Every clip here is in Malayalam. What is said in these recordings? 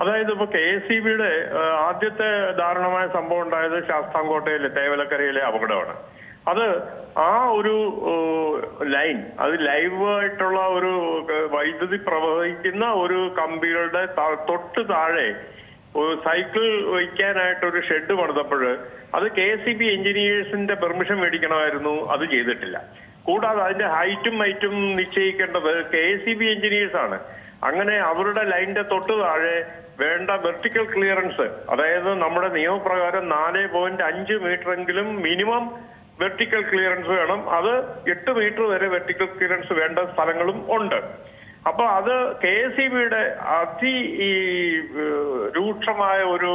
അതായത് ഇപ്പൊ കെ എസ് സി ബിയുടെ ആദ്യത്തെ ദാരുണമായ സംഭവം ഉണ്ടായത് ശാസ്താംകോട്ടയിലെ തേവലക്കരയിലെ അപകടമാണ്. അത് ആ ഒരു ലൈൻ അത് ലൈവ് ആയിട്ടുള്ള ഒരു വൈദ്യുതി പ്രവഹിക്കുന്ന ഒരു കമ്പികളുടെ തൊട്ട് താഴെ ഒരു സൈക്കിൾ വയ്ക്കാനായിട്ട് ഒരു ഷെഡ് പണിതപ്പോൾ അത് കെ എസ് സി ബി എഞ്ചിനീയേഴ്സിന്റെ പെർമിഷൻ മേടിക്കണമായിരുന്നു അത് ചെയ്തിട്ടില്ല. കൂടാതെ അതിന്റെ ഹൈറ്റും മൈറ്റും നിശ്ചയിക്കേണ്ടത് K S C B engineers ആണ് അങ്ങനെ അവരുടെ ലൈനിന്റെ തൊട്ട് താഴെ വേണ്ട വെർട്ടിക്കൽ ക്ലിയറൻസ് അതായത് നമ്മുടെ നിയമപ്രകാരം നാല് പോയിന്റ് അഞ്ച് മീറ്റർ എങ്കിലും മിനിമം വെർട്ടിക്കൽ ക്ലിയറൻസ് വേണം. അത് എട്ട് മീറ്റർ വരെ വെർട്ടിക്കൽ ക്ലിയറൻസ് വേണ്ട സ്ഥലങ്ങളും ഉണ്ട്. അപ്പൊ അത് കെ എസ് ഇ ബിയുടെ അതി ഈ രൂക്ഷമായ ഒരു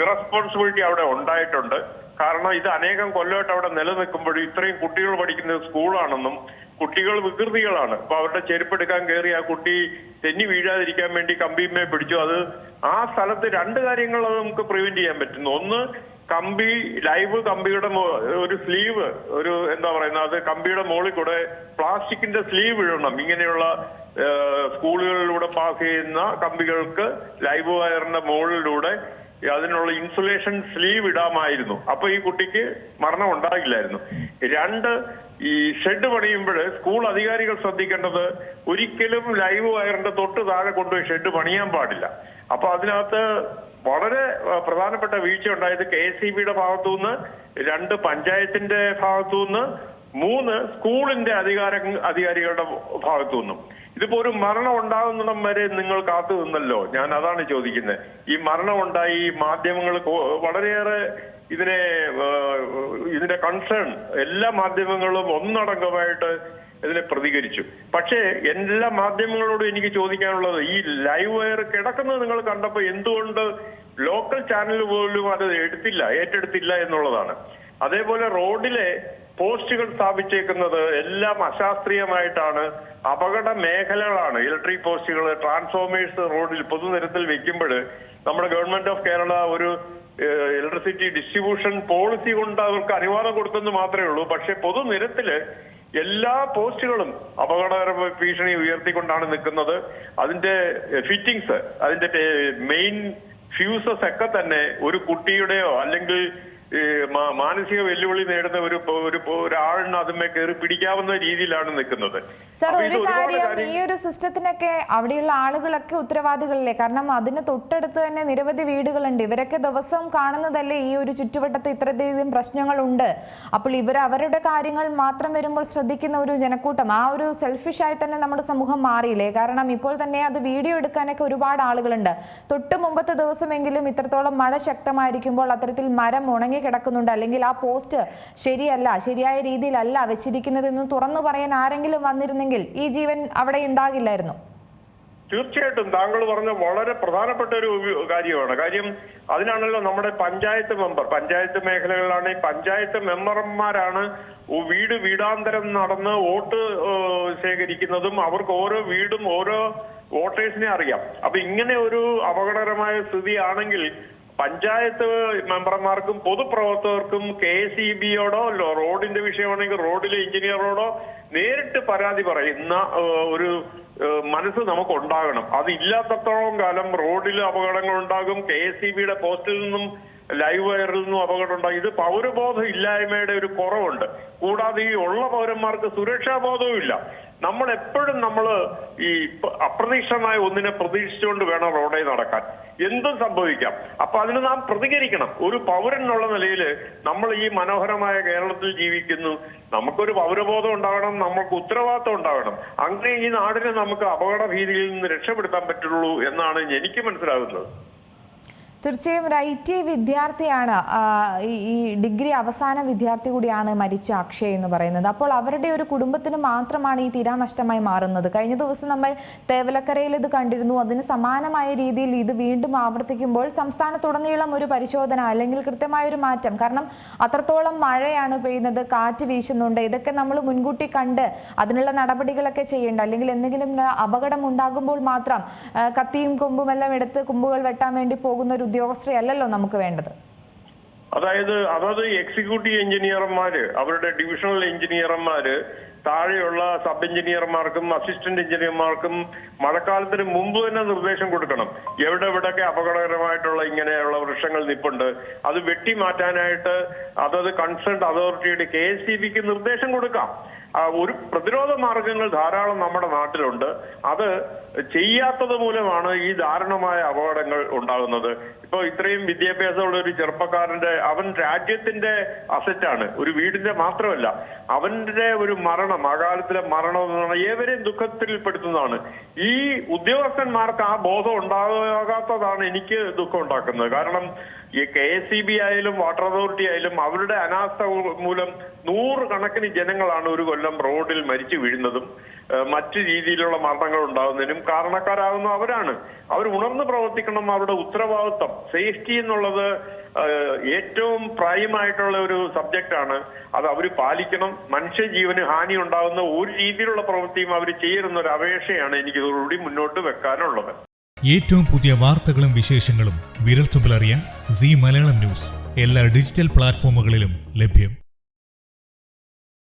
ഇറസ്പോൺസിബിലിറ്റി അവിടെ ഉണ്ടായിട്ടുണ്ട്. കാരണം ഇത് അനേകം കൊല്ലമായിട്ട് അവിടെ നിലനിൽക്കുമ്പോൾ ഇത്രയും കുട്ടികൾ പഠിക്കുന്ന സ്കൂളാണെന്നും കുട്ടികൾ വികൃതികളാണ്. അപ്പൊ അവരുടെ ചെരുപ്പെടുക്കാൻ കയറി ആ കുട്ടി തെന്നി വീഴാതിരിക്കാൻ വേണ്ടി കമ്പിമേ പിടിച്ചു. അത് ആ സ്ഥലത്ത് രണ്ട് കാര്യങ്ങൾ നമുക്ക് പ്രിവെന്റ് ചെയ്യാൻ പറ്റുന്നു. ഒന്ന് കമ്പി ലൈവ് കമ്പിയുടെ ഒരു സ്ലീവ് ഒരു എന്താ പറയുന്നത് അത് കമ്പിയുടെ മുകളിൽ കൂടെ പ്ലാസ്റ്റിക്കിന്റെ സ്ലീവ് ഇടണം. ഇങ്ങനെയുള്ള സ്കൂളുകളിലൂടെ പാസ് ചെയ്യുന്ന കമ്പികൾക്ക് ലൈവ് വയറിന്റെ മുകളിലൂടെ അതിനുള്ള ഇൻസുലേഷൻ സ്ലീവ് ഇടാമായിരുന്നു. അപ്പൊ ഈ കുട്ടിക്ക് മരണം ഉണ്ടാകില്ലായിരുന്നു. രണ്ട് ഈ ഷെഡ് പണിയുമ്പോൾ സ്കൂൾ അധികാരികൾ ശ്രദ്ധിക്കേണ്ടത് ഒരിക്കലും ലൈവ് വയറിന്റെ തൊട്ട് താഴെ കൊണ്ടുപോയി ഷെഡ് പണിയാൻ പാടില്ല. അപ്പൊ അതിനകത്ത് വളരെ പ്രധാനപ്പെട്ട വീഴ്ച ഉണ്ടായത് കെ എസ് സി ബിയുടെ ഭാഗത്തുനിന്ന് രണ്ട് പഞ്ചായത്തിന്റെ ഭാഗത്തുനിന്ന് മൂന്ന് സ്കൂളിന്റെ അധികാര അധികാരികളുടെ ഭാഗത്തു നിന്നും. ഇതിപ്പോ ഒരു മരണം ഉണ്ടാകുന്നിടം വരെ നിങ്ങൾ കാത്തു നിന്നല്ലോ? ഞാൻ അതാണ് ചോദിക്കുന്നത് ഈ മരണം ഉണ്ടായി മാധ്യമങ്ങൾ വളരെയേറെ ഇതിനെ ഇതിന്റെ കൺസേൺ എല്ലാ മാധ്യമങ്ങളും ഒന്നടങ്കമായിട്ട് ഇതിനെ പ്രതികരിച്ചു. പക്ഷേ എല്ലാ മാധ്യമങ്ങളോടും എനിക്ക് ചോദിക്കാനുള്ളത് ഈ ലൈവ് വയർ കിടക്കുന്നത് നിങ്ങൾ കണ്ടപ്പോൾ എന്തുകൊണ്ട് ലോക്കൽ ചാനൽ പോലും അത് എടുത്തില്ല ഏറ്റെടുത്തില്ല എന്നുള്ളതാണ്. അതേപോലെ റോഡിലെ പോസ്റ്റുകൾ സ്ഥാപിച്ചേക്കുന്നത് എല്ലാം അശാസ്ത്രീയമായിട്ടാണ്. അപകട മേഖലകളാണ്. ഇലക്ട്രിക് പോസ്റ്റുകൾ ട്രാൻസ്ഫോമേഴ്സ് റോഡിൽ പൊതുനിരത്തിൽ വെക്കുമ്പോൾ നമ്മുടെ ഗവൺമെന്റ് ഓഫ് കേരള ഒരു ഇലക്ട്രിസിറ്റി ഡിസ്ട്രിബ്യൂഷൻ പോളിസി കൊണ്ട് അവർക്ക് അനുവാദം കൊടുത്തെന്ന് മാത്രമേ ഉള്ളൂ. പക്ഷേ പൊതുനിരത്തിൽ എല്ലാ പോസ്റ്റുകളും അപകടകര ഭീഷണി ഉയർത്തിക്കൊണ്ടാണ് നിൽക്കുന്നത്. അതിന്റെ ഫിറ്റിംഗ്സ് അതിന്റെ മെയിൻ ഫ്യൂസസ് ഒക്കെ തന്നെ ഒരു കുട്ടിയുടെയോ അല്ലെങ്കിൽ ഈ മാനസിക വെല്ലുവിളി നേടുന്ന ഒരു ഒരു ഒരാളിന് അതുമേ കയറി പിടിക്കാവുന്ന രീതിയിലാണ് നിൽക്കുന്നത്. സർ ഒരു കാര്യം കാര്യം- ഈ ഒരു സിസ്റ്റത്തിനൊക്കെ അവിടെയുള്ള ആളുകളൊക്കെ ഉത്തരവാദികളല്ലേ? കാരണം അതിന് തൊട്ടടുത്ത് തന്നെ നിരവധി വീടുകളുണ്ട്. ഇവരൊക്കെ ദിവസം കാണുന്നതല്ലേ ഈ ഒരു ചുറ്റുവട്ടത്ത് ഇത്രയധികം പ്രശ്നങ്ങളുണ്ട്. അപ്പോൾ ഇവർ അവരുടെ കാര്യങ്ങൾ മാത്രം വരുമ്പോൾ ശ്രദ്ധിക്കുന്ന ഒരു ജനക്കൂട്ടം. ആ ഒരു സെൽഫിഷായി തന്നെ നമ്മുടെ സമൂഹം മാറിയില്ലേ? കാരണം ഇപ്പോൾ തന്നെ അത് വീഡിയോ എടുക്കാനൊക്കെ ഒരുപാട് ആളുകളുണ്ട്. തൊട്ട് മുമ്പത്തെ ദിവസമെങ്കിലും ഇത്രത്തോളം മഴ ശക്തമായിരിക്കുമ്പോൾ അത്തരത്തിൽ മരം ഉണങ്ങി കിടക്കുന്നുണ്ട്. അല്ലെങ്കിൽ ആ പോസ്റ്റ് ശരിയല്ല ശരിയായ രീതിയിലല്ല വെച്ചിരിക്കുന്നതെന്ന് തുറന്നു പറയാൻ ആരെങ്കിലും വന്നിരുന്നെങ്കിൽ ഈ ജീവൻ അവിടെ ഉണ്ടാകില്ലായിരുന്നു. തീർച്ചയായിട്ടും താങ്കൾ പറഞ്ഞ വളരെ പ്രധാനപ്പെട്ട ഒരു കാര്യമാണ്. കാര്യം അതിനാണല്ലോ നമ്മുടെ പഞ്ചായത്ത് മെമ്പർ പഞ്ചായത്ത് മേഖലകളിലാണ് പഞ്ചായത്ത് മെമ്പർമാരാണ് വീട് വീടാന്തരം നടന്ന് വോട്ട് ശേഖരിക്കുന്നതും അവർക്ക് ഓരോ വീടും ഓരോ വോട്ടേഴ്സിനെ അറിയാം. അപ്പൊ ഇങ്ങനെ ഒരു അപകടകരമായ സ്ഥിതിയാണെങ്കിൽ പഞ്ചായത്ത് മെമ്പർമാർക്കും പൊതുപ്രവർത്തകർക്കും കെ സി ബിയോടോ റോഡിന്റെ വിഷയമാണെങ്കിൽ റോഡിലെ എഞ്ചിനീയറോടോ നേരിട്ട് പരാതി പറയുന്ന ഒരു മനസ്സ് നമുക്ക് ഉണ്ടാകണം അത് ഇല്ലാത്തത്തോളം കാലം റോഡിൽ അപകടങ്ങൾ ഉണ്ടാകും കെ എസ് സി ബിയുടെ പോസ്റ്റിൽ നിന്നും ലൈവ് വയറിൽ നിന്നും അപകടം ഉണ്ടാകും. ഇത് പൗരബോധം ഇല്ലായ്മയുടെ ഒരു കുറവുണ്ട്. കൂടാതെ ഈ ഉള്ള പൗരന്മാർക്ക് സുരക്ഷാ ബോധവും ഇല്ല. നമ്മൾ എപ്പോഴും നമ്മൾ ഈ അപ്രതീക്ഷിതമായ ഒന്നിനെ പ്രതീക്ഷിച്ചുകൊണ്ട് വേണം റോഡിൽ നടക്കാൻ. എന്തും സംഭവിക്കാം. അപ്പൊ അതിന് നാം പ്രതികരിക്കണം. ഒരു പൗരൻ എന്നുള്ള നിലയിൽ നമ്മൾ ഈ മനോഹരമായ കേരളത്തിൽ ജീവിക്കുന്നു. നമുക്കൊരു പൗരബോധം ഉണ്ടാവണം നമുക്ക് ഉത്തരവാദിത്വം ഉണ്ടാവണം അങ്ങനെ ഈ നാടിനെ നമുക്ക് അപകട ഭീതിയിൽ നിന്ന് രക്ഷപ്പെടുത്താൻ പറ്റുള്ളൂ എന്നാണ് എനിക്ക് മനസ്സിലാകുന്നത്. തീർച്ചയായും ഒരു ഐ ടി വിദ്യാർത്ഥിയാണ് ഈ ഡിഗ്രി അവസാന വിദ്യാർത്ഥി കൂടിയാണ് മരിച്ച അക്ഷയ് എന്ന് പറയുന്നത്. അപ്പോൾ അവരുടെ ഒരു കുടുംബത്തിന് മാത്രമാണ് ഈ തീരാനഷ്ടമായി മാറുന്നത്. കഴിഞ്ഞ ദിവസം നമ്മൾ തേവലക്കരയിൽ ഇത് കണ്ടിരുന്നു. അതിന് സമാനമായ രീതിയിൽ ഇത് വീണ്ടും ആവർത്തിക്കുമ്പോൾ സംസ്ഥാനത്തുടനീളം ഒരു പരിശോധന അല്ലെങ്കിൽ കൃത്യമായ ഒരു മാറ്റം കാരണം അത്രത്തോളം മഴയാണ് പെയ്യുന്നത് കാറ്റ് വീശുന്നുണ്ട്. ഇതൊക്കെ നമ്മൾ മുൻകൂട്ടി കണ്ട് അതിനുള്ള നടപടികളൊക്കെ ചെയ്യേണ്ട അല്ലെങ്കിൽ എന്തെങ്കിലും അപകടം ഉണ്ടാകുമ്പോൾ മാത്രം കത്തിയും കൊമ്പുമെല്ലാം എടുത്ത് കൊമ്പുകൾ വെട്ടാൻ വേണ്ടി പോകുന്ന ഒരു ഉദ്യോഗസ്ഥരെയല്ലല്ലോ നമുക്ക് വേണ്ടത്. അതായത് അതത് എക്സിക്യൂട്ടീവ് എഞ്ചിനീയർമാര് അവരുടെ ഡിവിഷണൽ എഞ്ചിനീയർമാര് താഴെയുള്ള സബ് എഞ്ചിനീയർമാർക്കും അസിസ്റ്റന്റ് എഞ്ചിനീയർമാർക്കും മഴക്കാലത്തിന് മുമ്പ് തന്നെ നിർദ്ദേശം കൊടുക്കണം. എവിടെ എവിടെയൊക്കെ അപകടകരമായിട്ടുള്ള ഇങ്ങനെയുള്ള വൃക്ഷങ്ങൾ നിപ്പുണ്ട് അത് വെട്ടി മാറ്റാനായിട്ട് അതത് കൺസേൺഡ് അതോറിറ്റിയുടെ കെ എസ് സി ബിക്ക് നിർദ്ദേശം കൊടുക്കാം. ഒരു പ്രതിരോധ മാർഗങ്ങൾ ധാരാളം നമ്മുടെ നാട്ടിലുണ്ട്. അത് ചെയ്യാത്തത് മൂലമാണ് ഈ ദാരുണമായ അപകടങ്ങൾ ഉണ്ടാകുന്നത്. ഇപ്പൊ ഇത്രയും വിദ്യാഭ്യാസമുള്ള ഒരു ചെറുപ്പക്കാരന്റെ അവൻ രാജ്യത്തിന്റെ അസറ്റാണ് ഒരു വീടിന്റെ മാത്രമല്ല. അവന്റെ ഒരു മരണം അകാലത്തിലെ മരണം എന്ന് പറഞ്ഞാൽ ഏവരെയും ദുഃഖത്തിൽപ്പെടുത്തുന്നതാണ് ഈ ഉദ്യോഗസ്ഥന്മാർക്ക് ആ ബോധം ഉണ്ടാകാത്തതാണ് എനിക്ക് ദുഃഖം ഉണ്ടാക്കുന്നത്. കാരണം ഈ കെ എസ് സി ബി ആയാലും വാട്ടർ അതോറിറ്റി ആയാലും അവരുടെ അനാസ്ഥ മൂലം നൂറുകണക്കിന് ജനങ്ങളാണ് ഒരു കൊല്ലം റോഡിൽ മരിച്ചു വീഴുന്നതും മറ്റു രീതിയിലുള്ള മരണങ്ങൾ ഉണ്ടാകുന്നതിനും കാരണക്കാരാകുന്ന അവരാണ്. അവർ ഉണർന്ന് പ്രവർത്തിക്കണം. അവരുടെ ഉത്തരവാദിത്വം സേഫ്റ്റി എന്നുള്ളത് ഏറ്റവും പ്രൈമായിട്ടുള്ള ഒരു സബ്ജക്റ്റാണ്. അത് അവർ പാലിക്കണം. മനുഷ്യജീവന് ഹാനി ഉണ്ടാകുന്ന ഒരു രീതിയിലുള്ള പ്രവൃത്തിയും അവർ ചെയ്യരുന്ന ഒരു അപേക്ഷയാണ് എനിക്ക് ഇതോടുകൂടി മുന്നോട്ട് വെക്കാനുള്ളത്. ഏറ്റവും പുതിയ വാർത്തകളും വിശേഷങ്ങളും വിരൽത്തുമ്പിലറിയാൻ സി മലയാളം ന്യൂസ്. എല്ലാ ഡിജിറ്റൽ പ്ലാറ്റ്ഫോമുകളിലും ലഭ്യം.